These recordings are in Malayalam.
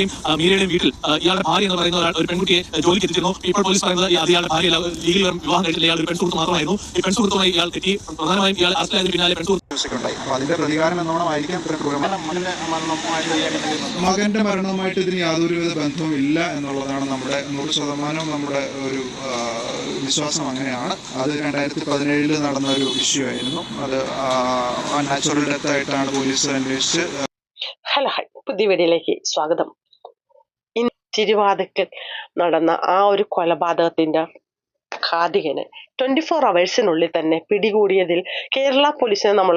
മീരയുടെയും മീരയുടെയും വീട്ടിൽ ഇയാളുടെ ഭാര്യ എന്ന് പറയുന്ന ഒരാൾ ഒരു പെൺകുട്ടിയെ ജോലിക്ക് എത്തിച്ചിരുന്നു. ഇപ്പോൾ പോലീസ് പറയുന്നത് അത് ഇയാളുടെ ഭാര്യ ലീഗൽ വിവാഹം കഴിച്ചില്ല ഇയാൾ ഒരു പെൺസുഹൃത്ത് മാത്രമായിരുന്നു. ഈ പെൺസുഹൃത്തുമായി ഇയാൾ തെറ്റി. പ്രധാനമായും ഇയാൾ അറസ്റ്റിലായതിന് പിന്നാലെ മകന്റെ മരണവുമായിട്ട് ഇതിന് യാതൊരുവിധ ബന്ധവും ഇല്ല എന്നുള്ളതാണ് നമ്മുടെ നൂറ് ശതമാനം നമ്മുടെ ഒരു വിശ്വാസം അങ്ങനെയാണ്. അത് രണ്ടായിരത്തി പതിനേഴിൽ നടന്ന ഒരു ഇഷ്യൂ ആയിരുന്നു. അത് നാച്ചുറൽ ഡെത്ത് ആയിട്ടാണ് പോലീസ് അന്വേഷിച്ച് ഹലോ ഹൈ പുതിയ വീഡിയോയിലേക്ക് സ്വാഗതം. തിരുവാതിക്കൽ നടന്ന ആ ഒരു കൊലപാതകത്തിന്റെ ഖാദികന് ട്വന്റി ഫോർ അവേഴ്സിനുള്ളിൽ തന്നെ പിടികൂടിയതിൽ കേരള പോലീസിനെ നമ്മൾ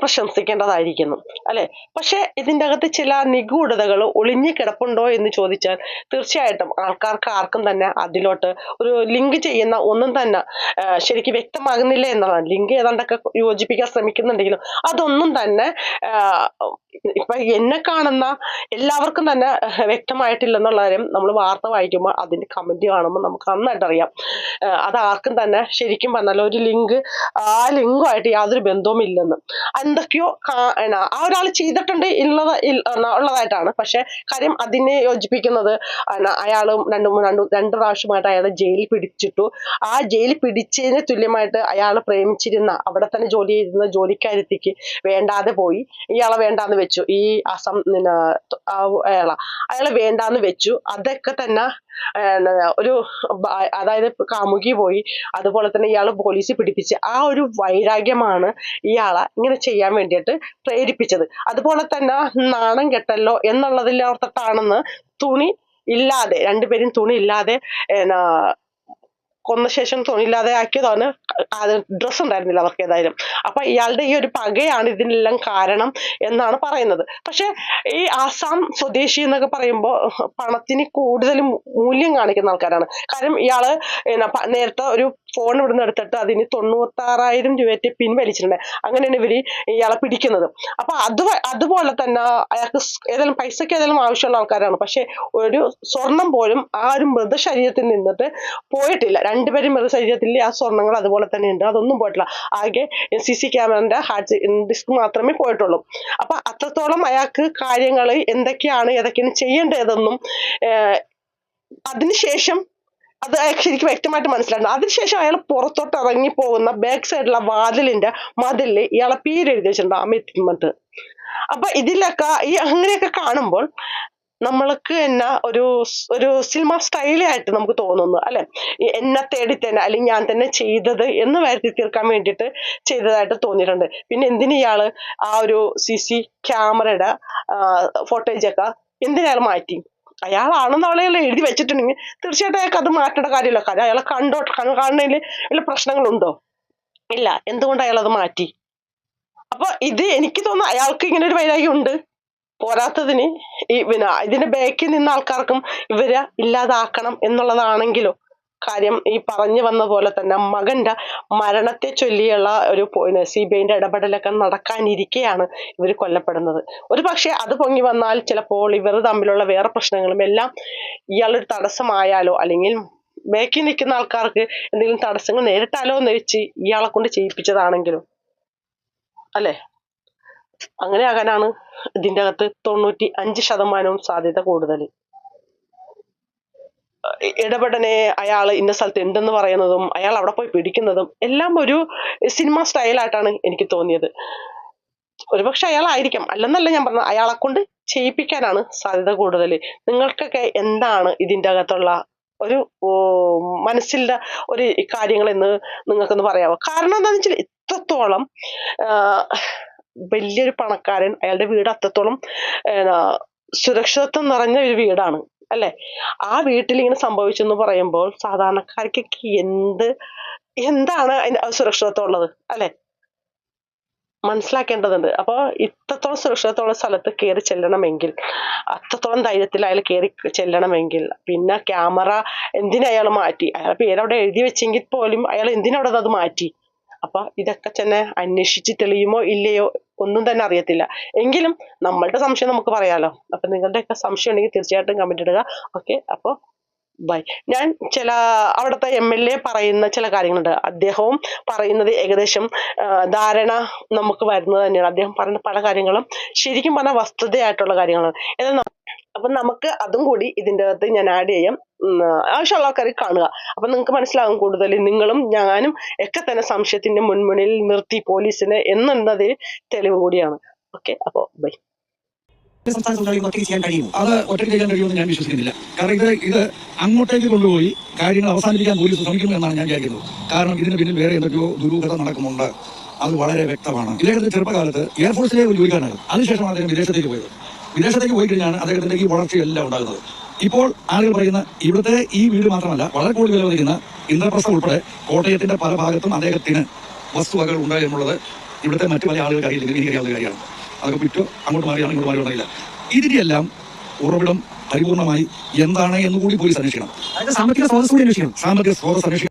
പ്രശംസിക്കേണ്ടതായിരിക്കുന്നു. അല്ലെ? പക്ഷേ ഇതിന്റെ അകത്ത് ചില നിഗൂഢതകൾ ഒളിഞ്ഞു കിടപ്പുണ്ടോ എന്ന് ചോദിച്ചാൽ തീർച്ചയായിട്ടും ആൾക്കാർക്ക് ആർക്കും തന്നെ അതിലോട്ട് ഒരു ലിങ്ക് ചെയ്യുന്ന ഒന്നും തന്നെ ശരിക്കും വ്യക്തമാകുന്നില്ല എന്നതാണ് ലിങ്ക് ഏതാണ്ടൊക്കെ യോജിപ്പിക്കാൻ ശ്രമിക്കുന്നുണ്ടെങ്കിലും അതൊന്നും തന്നെ ഇപ്പൊ എന്നെ കാണുന്ന എല്ലാവർക്കും തന്നെ വ്യക്തമായിട്ടില്ലെന്നുള്ള കാര്യം നമ്മൾ വാർത്ത വായിക്കുമ്പോൾ അതിന്റെ കമന്റ് കാണുമ്പോൾ നമുക്ക് നന്നായിട്ട് അറിയാം. അത് ആർക്കും തന്നെ ശരിക്കും പറഞ്ഞാൽ ഒരു ലിങ്ക് ആ ലിങ്കുമായിട്ട് യാതൊരു ബന്ധവും ഇല്ലെന്ന്. എന്തൊക്കെയോ ആ ഒരാൾ ചെയ്തിട്ടുണ്ട് ഉള്ളത് ഉള്ളതായിട്ടാണ്. പക്ഷെ കാര്യം അതിനെ യോജിപ്പിക്കുന്നത് അയാളും രണ്ടു രണ്ട് രണ്ട് പ്രാവശ്യമായിട്ട് അയാളെ ജയിലിൽ പിടിച്ചിട്ടു. ആ ജയിലിൽ പിടിച്ചതിന് തുല്യമായിട്ട് അയാൾ പ്രേമിച്ചിരുന്ന അവിടെ തന്നെ ജോലി ചെയ്തിരുന്ന ജോലിക്കാരത്തിക്ക് വേണ്ടാതെ പോയി. ഇയാളെ വേണ്ടാന്ന് വെച്ചു. ഈ അസം അയാളെ അയാളെ വേണ്ടാന്ന് വെച്ചു. അതൊക്കെ തന്നെ ഒരു അതായത് കാമുകി പോയി. അതുപോലെ തന്നെ ഇയാൾ പോലീസ് പിടിപ്പിച്ച് ആ ഒരു വൈരാഗ്യമാണ് ഇയാളെ ഇങ്ങനെ ചെയ്യാൻ വേണ്ടിയിട്ട് പ്രേരിപ്പിച്ചത്. അതുപോലെ തന്നെ നാണം കെട്ടല്ലോ എന്നുള്ളതിൽ ഓർത്തിട്ടാണെന്ന് തുണി ഇല്ലാതെ രണ്ടുപേരും തുണി ഇല്ലാതെ എന്നാ കൊന്ന ശേഷം തുണിയില്ലാതെ ആക്കിയതാണ്. അത് ഡ്രസ്സ് ഉണ്ടായിരുന്നില്ല അവർക്ക് ഏതായാലും. അപ്പൊ ഇയാളുടെ ഈ ഒരു പകയാണ് ഇതിനെല്ലാം കാരണം എന്നാണ് പറയുന്നത്. പക്ഷെ ഈ ആസാം സ്വദേശി എന്നൊക്കെ പറയുമ്പോൾ പണത്തിന് കൂടുതൽ മൂല്യം കാണിക്കുന്ന ആൾക്കാരാണ്. കാരണം ഇയാൾ നേരത്തെ ഒരു ഫോൺ ഇവിടുന്ന് എടുത്തിട്ട് അതിന് തൊണ്ണൂത്താറായിരം രൂപയ്ക്ക് പിൻവലിച്ചിട്ടുണ്ട് അങ്ങനെയാണ് ഇവർ ഇയാളെ പിടിക്കുന്നത്. അപ്പൊ അത് അതുപോലെ തന്നെ അയാൾക്ക് ഏതെങ്കിലും പൈസക്ക് ഏതെങ്കിലും ആവശ്യമുള്ള ആൾക്കാരാണ്. പക്ഷെ ഒരു സ്വർണം പോലും ആ ഒരു മൃതശരീരത്തിൽ നിന്നിട്ട് പോയിട്ടില്ല. രണ്ടുപേരും മൃതശരീരത്തിൽ ആ സ്വർണങ്ങൾ അതുപോലെ തന്നെ ഉണ്ട്. അതൊന്നും പോയിട്ടില്ല. ആകെ സി സി ക്യാമറന്റെ ഹാർഡ് ഡിസ്ക് മാത്രമേ പോയിട്ടുള്ളൂ. അപ്പൊ അത്രത്തോളം അയാൾക്ക് കാര്യങ്ങൾ എന്തൊക്കെയാണ് ഏതൊക്കെയാണ് ചെയ്യേണ്ടതെന്നും അതിനുശേഷം അത് ശരിക്കും വ്യക്തമായിട്ട് മനസ്സിലായിരുന്നു അതിനുശേഷം അയാൾ പുറത്തോട്ട് ഇറങ്ങി പോകുന്ന ബാക്ക് സൈഡിലുള്ള വാതിലിന്റെ മതിലിൽ ഇയാളെ പേര് എഴുതി വെച്ചിട്ടുണ്ട് അമിത് അപ്പൊ ഇതിലൊക്കെ ഈ അങ്ങനെയൊക്കെ കാണുമ്പോൾ നമ്മൾക്ക് എന്നാ ഒരു ഒരു സിനിമ സ്റ്റൈലായിട്ട് നമുക്ക് തോന്നുന്നു അല്ലെ? എന്നെ തേടി തന്നെ അല്ലെങ്കിൽ ഞാൻ തന്നെ ചെയ്തത് എന്ന് വരുത്തി തീർക്കാൻ വേണ്ടിയിട്ട് ചെയ്തതായിട്ട് തോന്നിയിട്ടുണ്ട്. പിന്നെ എന്തിന് ഇയാൾ ആ ഒരു സി സി ക്യാമറയുടെ ഫോട്ടേജൊക്കെ എന്തിനാൽ മാറ്റി? അയാളാണെന്ന് അവളെ എഴുതി വെച്ചിട്ടുണ്ടെങ്കിൽ തീർച്ചയായിട്ടും അയാൾക്ക് അത് മാറ്റേണ്ട കാര്യമില്ല. കാര്യം അയാളെ കണ്ടോ കാണുന്നതിൽ വല്ല പ്രശ്നങ്ങളുണ്ടോ? ഇല്ല. എന്തുകൊണ്ട് അയാൾ അത് മാറ്റി? അപ്പൊ ഇത് എനിക്ക് തോന്നുന്നു അയാൾക്ക് ഇങ്ങനെ ഒരു വൈരാഗ്യം ഉണ്ട്. പോരാത്തതിന് ഈ പിന്നെ ഇതിന്റെ ബാക്കിൽ നിന്ന ആൾക്കാർക്കും ഇവരെ ഇല്ലാതാക്കണം എന്നുള്ളതാണെങ്കിലോ കാര്യം ഈ പറഞ്ഞു വന്ന പോലെ തന്നെ മകന്റെ മരണത്തെ ചൊല്ലിയുള്ള ഒരു സി ബി ഐന്റെ ഇടപെടലൊക്കെ നടക്കാനിരിക്കെയാണ് ഇവർ കൊല്ലപ്പെടുന്നത്. ഒരു പക്ഷേ അത് പൊങ്ങി വന്നാൽ ചിലപ്പോൾ ഇവർ തമ്മിലുള്ള വേറെ പ്രശ്നങ്ങളും എല്ലാം ഇയാളൊരു തടസ്സമായാലോ അല്ലെങ്കിൽ ബേക്കി നിൽക്കുന്ന ആൾക്കാർക്ക് എന്തെങ്കിലും തടസ്സങ്ങൾ നേരിട്ടാലോ എന്ന് വെച്ച് ഇയാളെ കൊണ്ട് ചെയ്യിപ്പിച്ചതാണെങ്കിലും. അല്ലേ? അങ്ങനെ ആകാനാണ് ഇതിന്റെ അകത്ത് തൊണ്ണൂറ്റി അഞ്ച് ശതമാനവും സാധ്യത കൂടുതൽ ഇടപെടനെ അയാൾ ഇന്ന സ്ഥലത്ത് ഉണ്ടെന്ന് പറയുന്നതും അയാൾ അവിടെ പോയി പിടിക്കുന്നതും എല്ലാം ഒരു സിനിമ സ്റ്റൈലായിട്ടാണ് എനിക്ക് തോന്നിയത്. ഒരുപക്ഷെ അയാളായിരിക്കാം. അല്ലെന്നല്ല ഞാൻ പറഞ്ഞത് അയാളെ കൊണ്ട് ചെയ്യിപ്പിക്കാനാണ് സാധ്യത കൂടുതൽ. നിങ്ങൾക്കൊക്കെ എന്താണ് ഇതിന്റെ അകത്തുള്ള ഒരു മനസ്സിലെ ഒരു കാര്യങ്ങൾ എന്ന് നിങ്ങൾക്കൊന്ന് പറയാമോ? കാരണം എന്താണെന്ന് വെച്ചാൽ ഇത്രത്തോളം വലിയൊരു പണക്കാരൻ അയാളുടെ വീട് അത്രത്തോളം സുരക്ഷിതത്വം നിറഞ്ഞ ഒരു വീടാണ്. അല്ലെ? ആ വീട്ടിൽ ഇങ്ങനെ സംഭവിച്ചെന്ന് പറയുമ്പോൾ സാധാരണക്കാർക്കൊക്കെ എന്ത് എന്താണ് അതിന്റെ സുരക്ഷിതത്വമുള്ളത് അല്ലെ? മനസ്സിലാക്കേണ്ടതുണ്ട്. അപ്പോൾ ഇത്രത്തോളം സുരക്ഷിതത്വമുള്ള സ്ഥലത്ത് കയറി ചെല്ലണമെങ്കിൽ അത്രത്തോളം ധൈര്യത്തിൽ അയാൾ കയറി ചെല്ലണമെങ്കിൽ പിന്നെ ക്യാമറ എന്തിനാ അയാൾ മാറ്റി? അയാൾ പേരവിടെ എഴുതി വെച്ചെങ്കിൽ പോലും അയാൾ എന്തിനവിടെ അത് മാറ്റി? അപ്പൊ ഇതൊക്കെ തന്നെ അന്വേഷിച്ച് തെളിയുമോ ഇല്ലയോ ഒന്നും തന്നെ അറിയത്തില്ല. എങ്കിലും നമ്മളുടെ സംശയം നമുക്ക് പറയാലോ. അപ്പൊ നിങ്ങളുടെയൊക്കെ സംശയം ഉണ്ടെങ്കിൽ തീർച്ചയായിട്ടും കമന്റ് ഇടുക. ഓക്കെ അപ്പൊ ബൈ ഞാൻ ചില അവിടുത്തെ എം എൽ എ പറയുന്ന ചില കാര്യങ്ങളുണ്ട്. അദ്ദേഹവും പറയുന്നത് ഏകദേശം ധാരണ നമുക്ക് വരുന്നത് തന്നെയാണ്. അദ്ദേഹം പറയുന്ന പല കാര്യങ്ങളും ശരിക്കും പറഞ്ഞാൽ വസ്തുതയായിട്ടുള്ള കാര്യങ്ങളാണ്. എന്നാൽ അപ്പൊ നമുക്ക് അതും കൂടി ഇതിന്റെ അകത്ത് ഞാൻ ആഡ് ചെയ്യാം. ആവശ്യമുള്ള ആൾക്കാർ കാണുക. അപ്പൊ നിങ്ങൾക്ക് മനസ്സിലാകും കൂടുതൽ. നിങ്ങളും ഞാനും ഒക്കെ തന്നെ സംശയത്തിന്റെ മുൻമുനയിൽ നിർത്തി പോലീസിനെ എന്നുള്ളത് തെളിവ് കൂടിയാണ്. ഓക്കെ അപ്പോ ബൈ സംസ്ഥാന തൊഴിലാളികൾ ഒറ്റയ്ക്ക് ചെയ്യാൻ കഴിയുമോ അത് ഒറ്റയ്ക്ക് ചെയ്യാൻ കഴിയുമെന്ന് ഞാൻ വിശ്വസിക്കുന്നില്ല. കാരണം ഇത് ഇത് അങ്ങോട്ടേക്ക് കൊണ്ടുപോയി കാര്യങ്ങൾ അവസാനിപ്പിക്കാൻ പോലീസ് ശ്രമിക്കുന്നു എന്നാണ് ഞാൻ വിചാരിക്കുന്നത്. കാരണം ഇതിന് പിന്നിൽ വേറെ എന്തൊക്കെയോ ദുരൂഹത നടക്കുന്നുണ്ട്. അത് വളരെ വ്യക്തമാണ്. ഇദ്ദേഹത്തിന്റെ ചെറുപ്പകാലത്ത് എയർഫോഴ്സിലെ ഒരു ജോലിക്കാരനായിരുന്നു. അതിനുശേഷമാണ് അദ്ദേഹം വിദേശത്തേക്ക് പോയത്. വിദേശത്തേക്ക് പോയി കഴിഞ്ഞാണ് അദ്ദേഹത്തിന്റെ ഈ വളർച്ചയെല്ലാം ഉണ്ടാകുന്നത്. ഇപ്പോൾ ആളുകൾ പറയുന്ന ഇവിടുത്തെ ഈ വീട് മാത്രമല്ല വളരെ കൂടുതൽ വില വരുന്ന ഇന്ദ്രപ്രസ്ഥ ഉൾപ്പെടെ കോട്ടയത്തിന്റെ പല ഭാഗത്തും അദ്ദേഹത്തിന് വസ്തുവകൾ ഉണ്ട് എന്നുള്ളത് ഇവിടുത്തെ മറ്റു പല ആളുകൾക്ക് അറിയില്ലെങ്കിൽ ഇനി അറിയാവുന്ന കാര്യമാണ്. അതൊക്കെ വിറ്റു അങ്ങോട്ട് മാറിയാണ് ഇങ്ങോട്ട് മാറി ഇതിന്റെയെല്ലാം ഉറവിടം പരിപൂർണമായി എന്താണ് എന്നുകൂടി പോലീസ് അന്വേഷിക്കണം. അതായത് സാമ്പത്തിക സ്രോതസ് കൂടി അന്വേഷിക്കണം. സാമ്പത്തിക സ്രോതസ് അന്വേഷിക്കണം.